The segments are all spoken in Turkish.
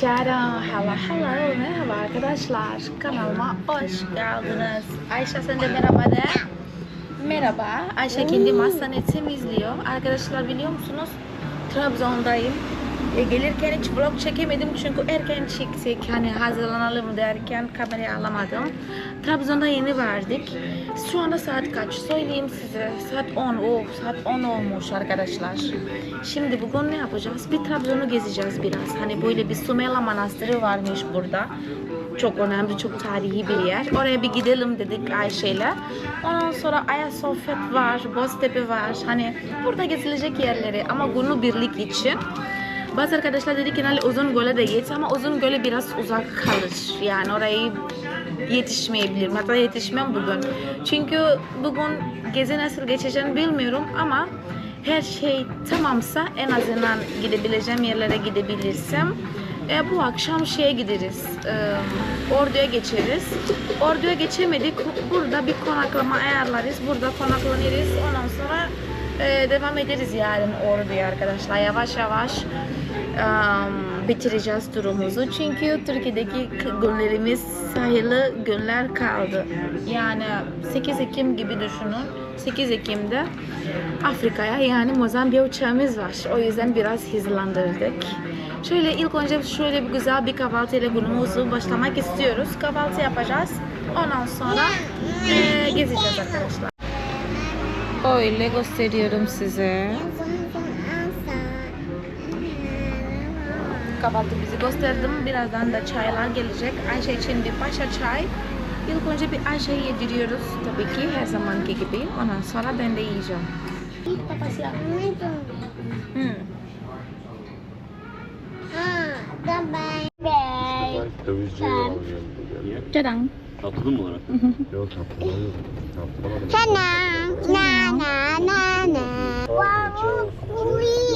Şara, hello, hello, merhaba arkadaşlar. Kanalıma hoş geldiniz. Ayşe sen de merhaba de. Merhaba. Ayşe kendi masanı temizliyor. Arkadaşlar biliyor musunuz? Trabzon'dayım. E, gelirken hiç vlog çekemedim çünkü erken çıktık. Hani hazırlanalım derken kamerayı alamadım. Trabzon'da yeni verdik. Şu anda saat kaç? Söyleyeyim size. Saat 10. Oh, saat 10 olmuş arkadaşlar. Şimdi bugün ne yapacağız? Bir Trabzon'u gezeceğiz biraz. Hani böyle bir Sumela Manastırı varmış burada. Çok önemli, çok tarihi bir yer. Oraya bir gidelim dedik Ayşe'yle. Ondan sonra Ayasofya var, Boztepe var. Hani burada gezilecek yerleri ama günü birlik için. Bazı arkadaşlar dedi ki "Nali Uzungöl'e de git ama Uzungöl'e biraz uzak kalır. Yani orayı yetişmeyebilirim. Hatta yetişmem bugün. Çünkü bugün gezi nasıl geçeceğini bilmiyorum ama her şey tamamsa en azından gidebileceğim yerlere gidebilirsem e, bu akşam şeye gideriz. E, Ordu'ya geçeriz. Ordu'ya geçemedik. Burada bir konaklama ayarlarız. Burada konaklanırız. Ondan sonra e, devam ederiz yarın Ordu'ya arkadaşlar. Yavaş yavaş um, bitireceğiz turumuzu. Çünkü Türkiye'deki günlerimiz sayılı günler kaldı. Yani 8 Ekim gibi düşünün. 8 Ekim'de Afrika'ya yani Mozambik'e uçağımız var. O yüzden biraz hızlandırdık. Şöyle ilk önce şöyle bir güzel bir kahvaltıyla günümüzü başlamak istiyoruz. Kahvaltı yapacağız. Ondan sonra eee, gezeceğiz arkadaşlar. Öyle gösteriyorum size. Kahvaltı bizi gösterdim. Birazdan da çaylar gelecek. Ayşe için bir paşa çay. İlk önce bir Ayşe'yi yediriyoruz tabii ki her zamanki gibi. Ondan sonra ben de yiyeceğim. Hmm. Dövizci alıyorum bugün. Cadan. Tatlı mı olarak? Yok tatlıma yok. Tatlıma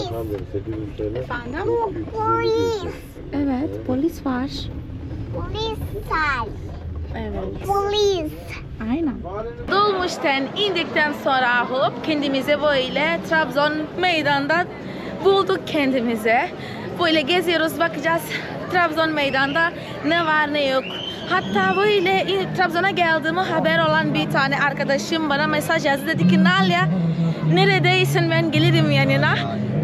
Efendim 800 TL. Efendim? 300 Evet, polis var. Polis say. Evet. Polis. Aynen. Dolmuş'tan indikten sonra hop kendimize böyle Trabzon meydanda bulduk kendimize. Böyle geziyoruz bakacağız Trabzon meydanda ne var ne yok. Hatta böyle Trabzon'a geldiğimi haber olan bir tane arkadaşım bana mesaj yazdı dedi ki Nalia neredeysin ben gelirim yanına.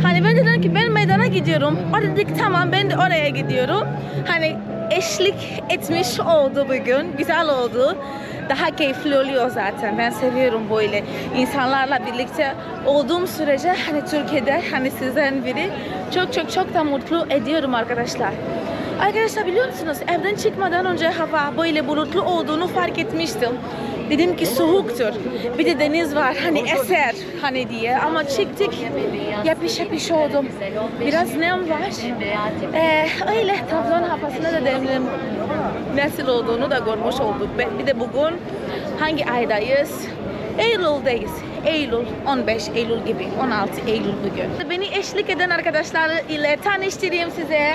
Hani ben dedim ki ben meydana gidiyorum. O dedik tamam ben de oraya gidiyorum. Hani eşlik etmiş oldu bugün. Güzel oldu. Daha keyifli oluyor zaten. Ben seviyorum böyle insanlarla birlikte olduğum sürece hani Türkiye'de hani sizden biri çok çok çok da mutlu ediyorum arkadaşlar. Arkadaşlar biliyor musunuz evden çıkmadan önce hava böyle bulutlu olduğunu fark etmiştim. Dedim ki soğuktur. Bir de deniz var hani eser hani diye ama çıktık yapış yapış oldum. Biraz nem var. Ee, öyle Trabzon havasına da demlim nasıl olduğunu da görmüş olduk. Bir de bugün hangi aydayız? Eylül'deyiz. Eylül, 15 Eylül gibi, 16 Eylül bugün. Beni eşlik eden arkadaşlar ile tanıştırayım size.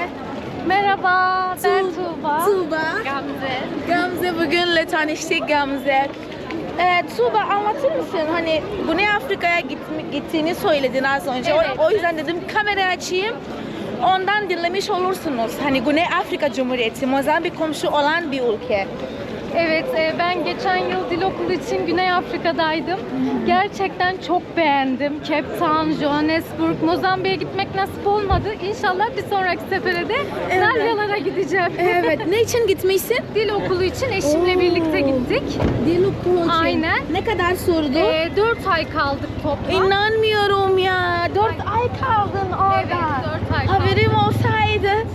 Merhaba, ben Tu- Tuğba. Tuğba. Gamze. Gamze bugünle tanıştık Gamze. Ee, Tuğba anlatır mısın? Hani Güney Afrika'ya git- gittiğini söyledin az önce. O- Evet. O, yüzden dedim kamerayı açayım. Ondan dinlemiş olursunuz. Hani Güney Afrika Cumhuriyeti, Mozambik komşu olan bir ülke. Evet, e, ben geçen yıl dil okulu için Güney Afrika'daydım. Gerçekten çok beğendim. Cape Town, Johannesburg, Mozambik'e gitmek nasip olmadı. İnşallah bir sonraki sefere de Evet. Gideceğim. Evet, ne için gitmişsin? dil okulu için eşimle Oo. birlikte gittik. Dil okulu için. Aynen. Ne kadar sürdü? E, 4 ay kaldık toplam. İnanmıyorum ya. Dört ay kaldın orada. Evet, dört ay kaldık. Haberim olsaydı.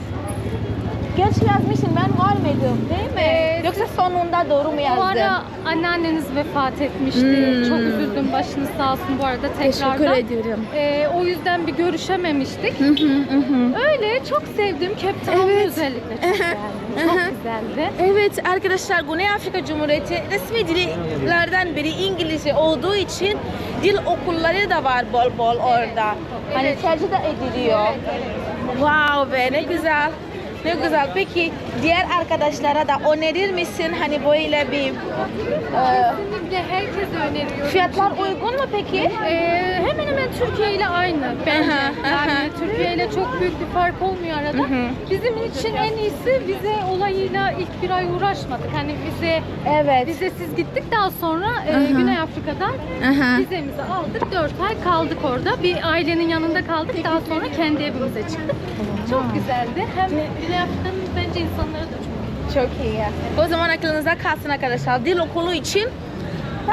Geç yazmışsın ben varmadım değil mi? Ee, Yoksa sonunda doğru mu Bu yazdın? ara anneanneniz vefat etmişti. Hmm. Çok üzüldüm. Başınız sağ olsun bu arada tekrardan. Teşekkür ediyorum. E, o yüzden bir görüşememiştik. Hı hı hı. Öyle çok sevdim. Cape Evet. özellikle çok beğendim. Çok güzeldi. Evet arkadaşlar Güney Afrika Cumhuriyeti resmi dillerden biri İngilizce olduğu için dil okulları da var bol bol orada. Hani Evet. tercih de ediliyor. Evet, evet. Wow be ne güzel. Ne güzel. Peki diğer arkadaşlara da önerir misin hani böyle bir e, Kesinlikle herkese öneriyorum. fiyatlar uygun mu peki? Ee, hemen hemen Türkiye ile aynı bence. Aha, aha. Yani Türkiye ile çok büyük bir fark olmuyor arada. hı. Bizim için en iyisi vize olayıyla ilk bir ay uğraşmadık. Hani vize Evet. vizesiz gittik daha sonra e, Aha. Güney Afrika'dan Aha. vizemizi aldık. 4 ay kaldık orada. Bir ailenin yanında kaldık. Daha sonra kendi evimize çıktık. Çok güzeldi. Hem Güney Afrika'nın bence insanları da çok Çok iyi. O zaman aklınızda kalsın arkadaşlar. Dil okulu için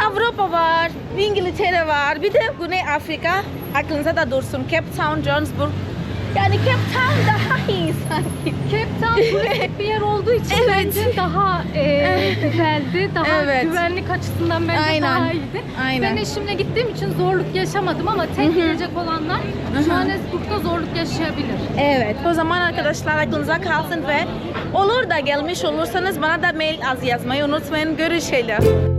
Avrupa var, İngiltere var, bir de Güney Afrika aklınızda da dursun. Cape Town, Johannesburg. Yani Cape Town daha iyi sanki. Cape Town turistik bir yer olduğu için Evet. bence daha e, güzeldi. Daha Evet. güvenlik açısından bence Aynen. daha iyiydi. Aynen. Ben eşimle gittiğim için zorluk yaşamadım ama tek gelecek olanlar Johannesburg'da zorluk yaşayabilir. Evet. O zaman arkadaşlar aklınıza kalsın ve olur da gelmiş olursanız bana da mail az yazmayı unutmayın. Görüşelim.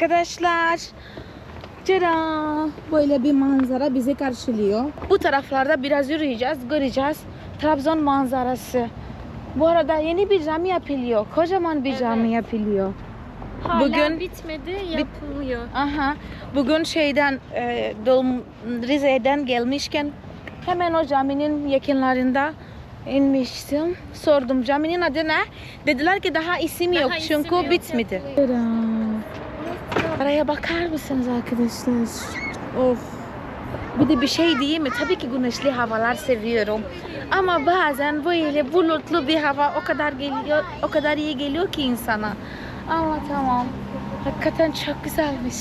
Arkadaşlar. Tada! Böyle bir manzara bizi karşılıyor. Bu taraflarda biraz yürüyeceğiz, göreceğiz. Trabzon manzarası. Bu arada yeni bir cami yapılıyor. Kocaman bir cami yapılıyor. Hala Bugün- bitmedi, yapılıyor. Aha. Bugün şeyden e, Dolm Rize'den gelmişken hemen o caminin yakınlarında inmiştim. Sordum caminin adı ne? Dediler ki daha isim Daha yok isim çünkü yok, bitmedi. Araya bakar mısınız arkadaşlar? Of. Bir de bir şey değil mi? Tabii ki güneşli havalar seviyorum. Ama bazen böyle bulutlu bir hava o kadar geliyor, o kadar iyi geliyor ki insana. Ama tamam. Hakikaten çok güzelmiş.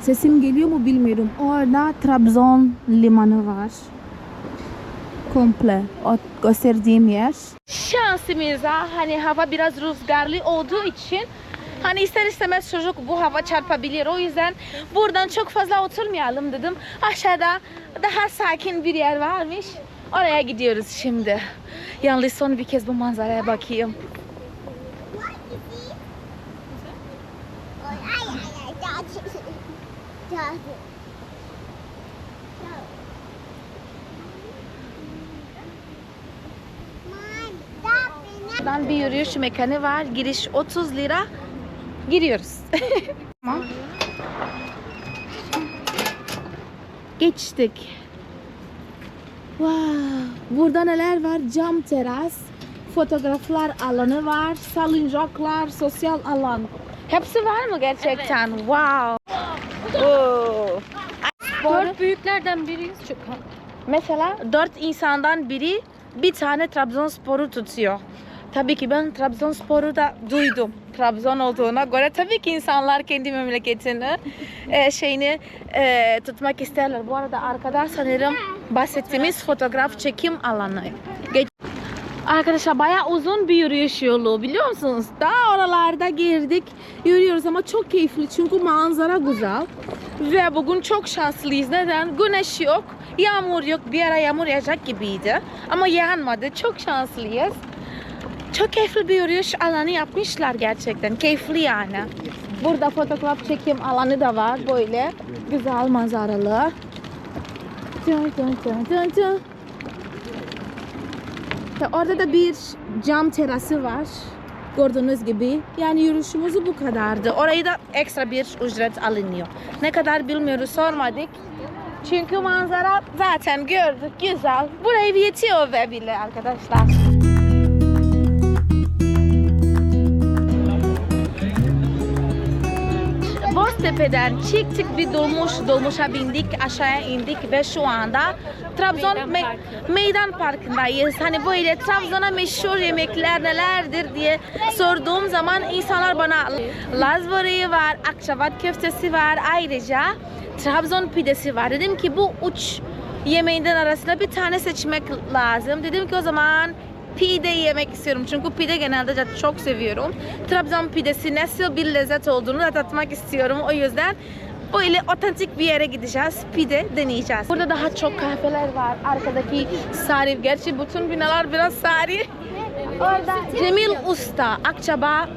Sesim geliyor mu bilmiyorum. Orada Trabzon limanı var. Komple o gösterdiğim yer. Şansımıza hani hava biraz rüzgarlı olduğu için hani ister istemez çocuk bu hava çarpabilir. O yüzden buradan çok fazla oturmayalım dedim. Aşağıda daha sakin bir yer varmış. Oraya gidiyoruz şimdi. Yalnız son bir kez bu manzaraya bakayım. Buradan bir yürüyüş mekanı var. Giriş 30 lira. Giriyoruz. Tamam. Geçtik. Wow. Burada neler var? Cam teras, fotoğraflar alanı var, salıncaklar, sosyal alan. Hepsi var mı gerçekten? Wow. Oo. Dört büyüklerden biriyiz. Mesela dört insandan biri bir tane Trabzonspor'u tutuyor. Tabii ki ben Trabzonspor'u da duydum. Trabzon olduğuna göre tabii ki insanlar kendi memleketini e, şeyini e, tutmak isterler. Bu arada arkada sanırım bahsettiğimiz fotoğraf çekim alanı. Geç- Arkadaşlar bayağı uzun bir yürüyüş yolu biliyor musunuz? Daha oralarda girdik yürüyoruz ama çok keyifli çünkü manzara güzel. Ve bugün çok şanslıyız. Neden? Güneş yok, yağmur yok. Bir ara yağmur yağacak gibiydi. Ama yağmadı. Çok şanslıyız. Çok keyifli bir yürüyüş alanı yapmışlar gerçekten. Keyifli yani. Burada fotoğraf çekim alanı da var böyle. Güzel manzaralı. Dın dın dın dın. Ve orada da bir cam terası var. Gördüğünüz gibi. Yani yürüyüşümüz bu kadardı. Orayı da ekstra bir ücret alınıyor. Ne kadar bilmiyoruz sormadık. Çünkü manzara zaten gördük güzel. Burayı yetiyor ve bile arkadaşlar. Boztepe'den çıktık bir dolmuş, dolmuşa bindik, aşağıya indik ve şu anda Trabzon Meydan me- Parkı. meydan parkındayız. Hani böyle Trabzon'a meşhur yemekler nelerdir diye sorduğum zaman insanlar bana Laz böreği var, Akçabat köftesi var, ayrıca Trabzon pidesi var. Dedim ki bu uç yemeğinden arasında bir tane seçmek lazım. Dedim ki o zaman pide yemek istiyorum. Çünkü pide genelde de çok seviyorum. Trabzon pidesi nasıl bir lezzet olduğunu da tatmak istiyorum. O yüzden Böyle otantik bir yere gideceğiz. Pide deneyeceğiz. Burada daha çok kahveler var. Arkadaki Sarif. Gerçi bütün binalar biraz Sarif. Orada Cemil Usta, Akçaba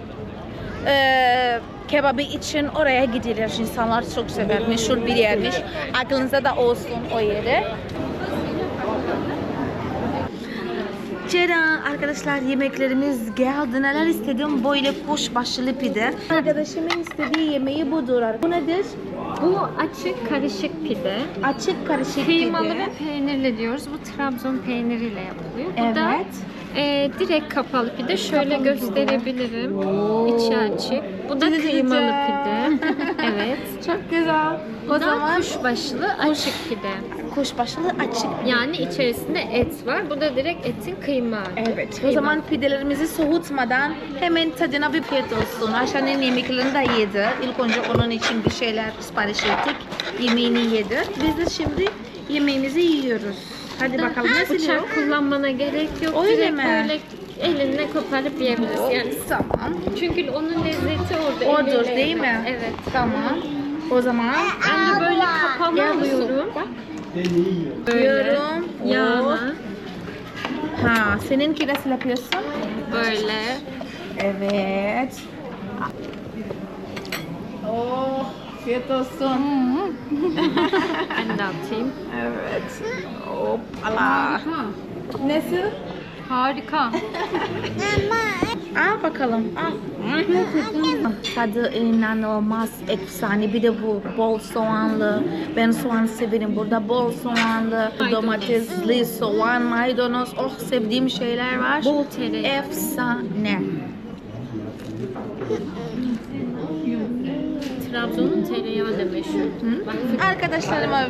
eee kebabı için oraya gidilir. İnsanlar çok sever. Meşhur bir yermiş. Aklınızda da olsun o yeri. Ceren arkadaşlar yemeklerimiz geldi. Neler istedim? Böyle kuşbaşılı pide. Arkadaşımın istediği yemeği budur. Bu nedir? Bu açık karışık pide. Açık karışık Kıymalı pide. ve peynirli diyoruz. Bu Trabzon peyniriyle yapılıyor. Bu da Evet. e, direkt kapalı pide. Şöyle gösterebilirim. İçi açık. Bu da Güzel. kıymalı pide. evet. Çok güzel. Bu O da zaman kuşbaşılı açık pide. kuşbaşılı açık. Yani içerisinde et var. Bu da direkt etin kıyma. Evet. O zaman pidelerimizi soğutmadan hemen tadına bir piyet olsun. Ayşe'nin yemeklerini de yedi. İlk önce onun için bir şeyler sipariş ettik. Yemeğini yedi. Biz de şimdi yemeğimizi yiyoruz. Hadi bakalım nasıl yiyor? Bıçak kullanmana gerek yok. Öyle direkt mi? böyle elinle koparıp yiyebilirsin. Yani Tamam. çünkü onun lezzeti orada. Odur değil mi? Evet. Tamam. O zaman Ben de böyle kapalı Gel alıyorum. Bak. Böyle. Yiyorum. Yağla. Ha, seninki nasıl yapıyorsun? Böyle. Evet. Oh, afiyet olsun. Ben de atayım. Evet. Hoppala. Nasıl? Harika. Al bakalım. Al. Tadı inanılmaz efsane. Bir de bu bol soğanlı. Ben soğan severim. Burada bol soğanlı, domatesli, soğan, maydanoz. Oh sevdiğim şeyler var. Bol tereyağı. Efsane. Trabzon'un tereyağı da meşhur. Arkadaşlarıma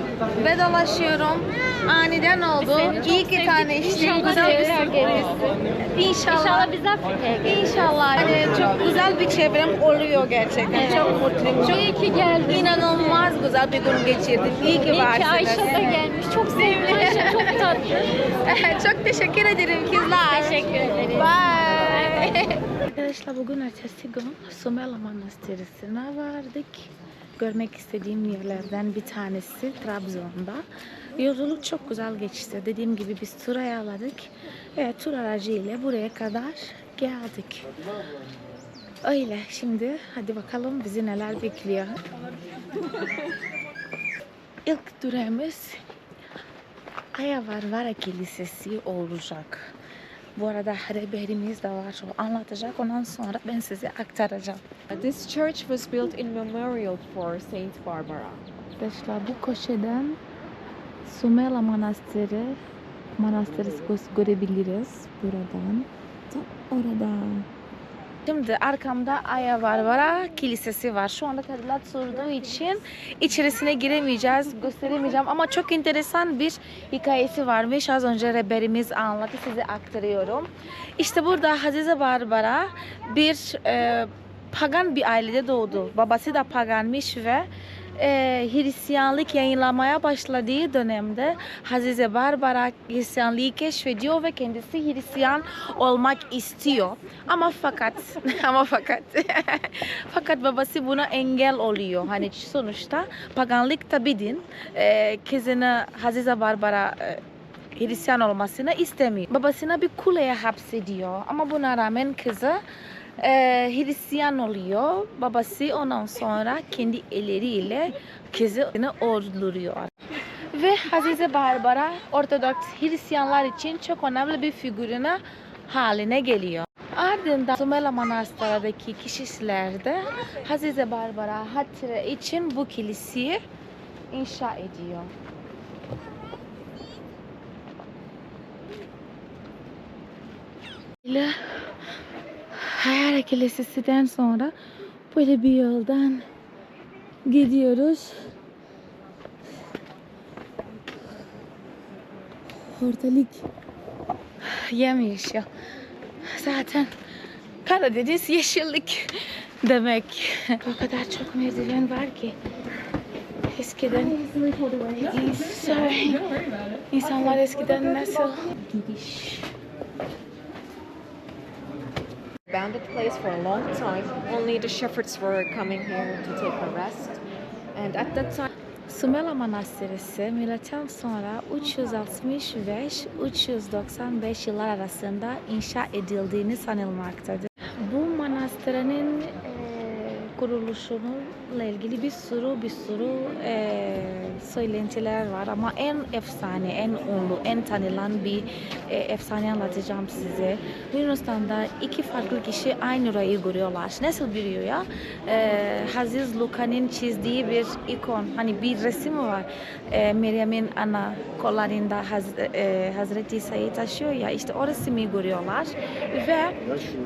vedalaşıyorum. Aniden oldu. Çok İyi ki tanıştık. İnşallah Güzel bir. İnşallah. İnşallah biz Afrika'ya geliriz. İnşallah. Yani çok güzel bir çevrem oluyor gerçekten. Çok mutluyum. Çok İyi ki geldin. inanılmaz güzel bir gün geçirdim. İyi ki İyi varsınız. ki Ayşe de gelmiş. Çok sevdim Ayşe. Çok tatlı. çok teşekkür ederim kızlar. Teşekkür ederiz. Bye. Arkadaşlar bugün ertesi gün Sumela Manastırı'na vardık. Görmek istediğim yerlerden bir tanesi Trabzon'da. Yolculuk çok güzel geçti. Dediğim gibi biz tur ayarladık. Ve tur aracıyla buraya kadar geldik. Öyle şimdi hadi bakalım bizi neler bekliyor. İlk durağımız Ayavarvara Kilisesi olacak. Bu arada rehberimiz de var. Anlatacak. Ondan sonra ben size aktaracağım. This church was built in memorial for Saint Barbara. Arkadaşlar bu köşeden Sumela Manastırı Manastırı gö- görebiliriz buradan. Tam orada. Şimdi arkamda Aya Varvara Kilisesi var. Şu anda tadilat sorduğu için içerisine giremeyeceğiz, gösteremeyeceğim ama çok enteresan bir hikayesi varmış. Az önce rehberimiz anlattı, size aktarıyorum. İşte burada Hazize Barbara bir e, pagan bir ailede doğdu. Babası da paganmış ve e, Hristiyanlık yayınlamaya başladığı dönemde Hazize Barbara Hristiyanlığı keşfediyor ve kendisi Hristiyan olmak istiyor. Ama fakat ama fakat fakat babası buna engel oluyor. Hani sonuçta paganlık tabi din. E, kızını Hazize Barbara e, Hristiyan olmasını istemiyor. Babasına bir kuleye hapsediyor. Ama buna rağmen kızı e, Hristiyan oluyor. Babası ondan sonra kendi elleriyle kızını öldürüyor. Ve Hazize Barbara Ortodoks Hristiyanlar için çok önemli bir figürüne haline geliyor. Ardından Sumela Manastırı'ndaki kişiler de Hazize Barbara hatırı için bu kiliseyi inşa ediyor. ile Hayal Kilisesi'den sonra böyle bir yoldan gidiyoruz. Ortalık yemyeşil. Zaten Karadeniz yeşillik demek. O kadar çok merdiven var ki. Eskiden. İnsanlar eskiden nasıl Abandoned place for a long time. Only the shepherds were coming here to take a rest. And at that time, Sumela Manastırısı milattan sonra 365-395 yıllar arasında inşa edildiğini sanılmaktadır. Bu manastırın eee kuruluşuyla ilgili bir sürü bir sürü eee, söylentiler var ama en efsane, en ünlü, en tanınan bir eee, efsane anlatacağım size. Yunanistan'da iki farklı kişi aynı rüyayı görüyorlar. Nasıl bir rüya? Eee Aziz Luka'nın çizdiği bir ikon, hani bir resim var. Eee Meryem'in ana kollarında Haz- eee, Hazreti İsa'yı taşıyor ya işte o resmi görüyorlar ve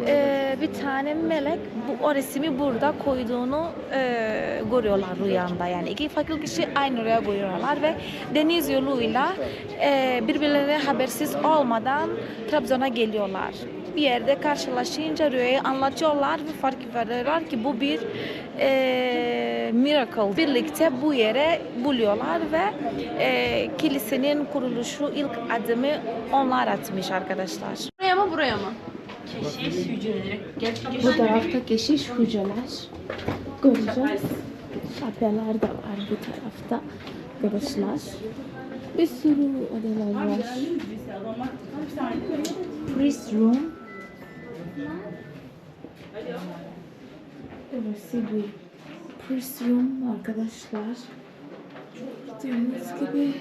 eee, bir tane melek bu o resmi burada koyduğunu eee, görüyorlar rüyanda yani iki farklı kişi aynı rüya görüyorlar ve deniz yoluyla eee birbirlerine habersiz olmadan Trabzon'a geliyorlar bir yerde karşılaşınca rüyayı anlatıyorlar ve fark veriyorlar ki bu bir eee miracle. Birlikte bu yere buluyorlar ve eee, kilisenin kuruluşu ilk adımı onlar atmış arkadaşlar. buraya mı buraya mı? Bu tarafta keşiş hücreler göreceğiz. Kapyalar da var bu tarafta arkadaşlar. Bir sürü odalar var. Priest room. Burası bir priest room arkadaşlar. Gördüğünüz gibi.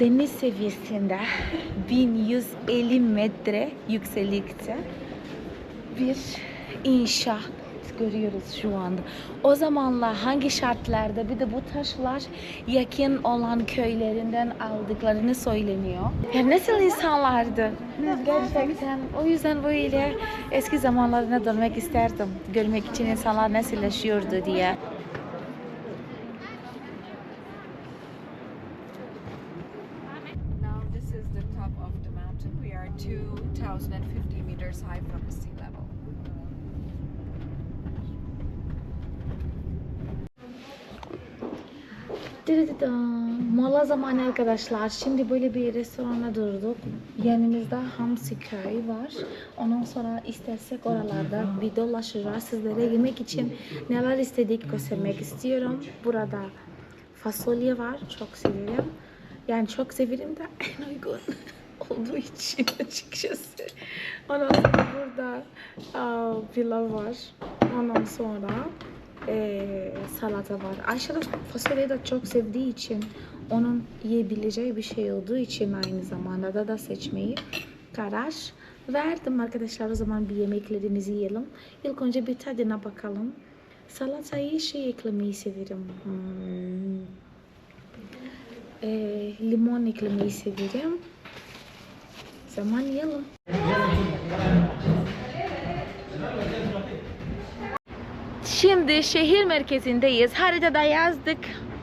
Deniz seviyesinde 1150 metre yükseklikte bir inşaat görüyoruz şu anda. O zamanlar hangi şartlarda bir de bu taşlar yakın olan köylerinden aldıklarını söyleniyor. Ya nasıl insanlardı? Gerçekten o yüzden böyle eski zamanlarına dönmek isterdim. Görmek için insanlar nasıl yaşıyordu diye. Now this is the top of the mountain. We are 2,050 meters high from the sea Mola zamanı arkadaşlar. Şimdi böyle bir restorana durduk. Yanımızda Hamsi Köy var. Ondan sonra istersek oralarda bir dolaşacağız. Sizlere yemek için neler istedik göstermek istiyorum. Burada fasulye var. Çok severim. Yani çok severim de en uygun olduğu için açıkçası. Ondan sonra burada aa, pilav var. Ondan sonra eee, salata var. Ayşe de fasulyeyi de çok sevdiği için onun yiyebileceği bir şey olduğu için aynı zamanda da da seçmeyi karar verdim arkadaşlar. O zaman bir yemeklerimizi yiyelim. İlk önce bir tadına bakalım. Salatayı şey eklemeyi severim. Hmm. Eee, limon eklemeyi severim. Zaman yiyelim. Şimdi şehir merkezindeyiz. Haritada yazdık.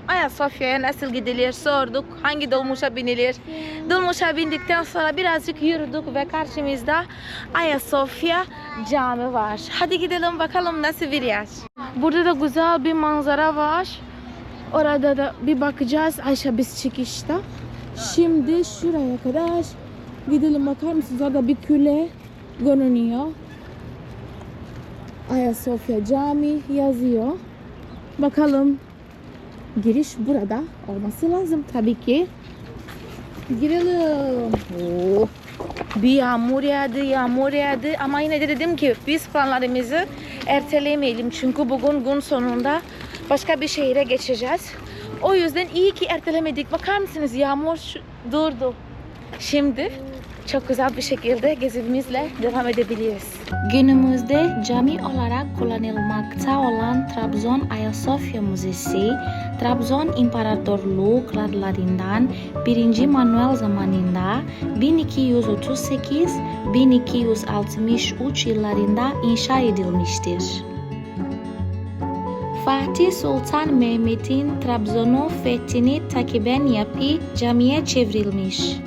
Ayasofya'ya nasıl gidilir sorduk. Hangi dolmuşa binilir? Dolmuşa bindikten sonra birazcık yürüdük ve karşımızda Ayasofya cami var. Hadi gidelim bakalım nasıl bir yer. Burada da güzel bir manzara var. Orada da bir bakacağız. Ayşe biz çıkışta. Şimdi şuraya kadar gidelim bakar mısınız? Orada bir küle görünüyor. Ayasofya Cami yazıyor. Bakalım giriş burada olması lazım tabii ki. Girelim. Oh. Bir yağmur yağdı, yağmur yağdı ama yine de dedim ki biz planlarımızı ertelemeyelim çünkü bugün gün sonunda başka bir şehire geçeceğiz. O yüzden iyi ki ertelemedik. Bakar mısınız yağmur durdu. Şimdi çok güzel bir şekilde gezimizle devam edebiliriz. Günümüzde cami olarak kullanılmakta olan Trabzon Ayasofya Müzesi, Trabzon İmparatorluğu krallarından 1. Manuel zamanında 1238-1263 yıllarında inşa edilmiştir. Fatih Sultan Mehmet'in Trabzon'u fethini takiben yapı camiye çevrilmiş.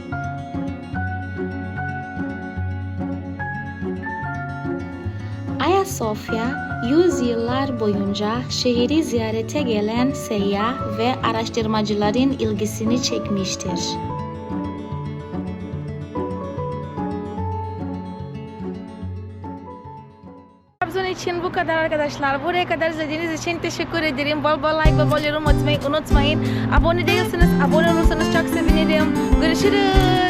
Ayasofya, yüzyıllar boyunca şehri ziyarete gelen seyyah ve araştırmacıların ilgisini çekmiştir. Trabzon için bu kadar arkadaşlar. Buraya kadar izlediğiniz için teşekkür ederim. Bol bol like ve bol yorum atmayı unutmayın. Abone değilseniz abone olursanız çok sevinirim. Görüşürüz.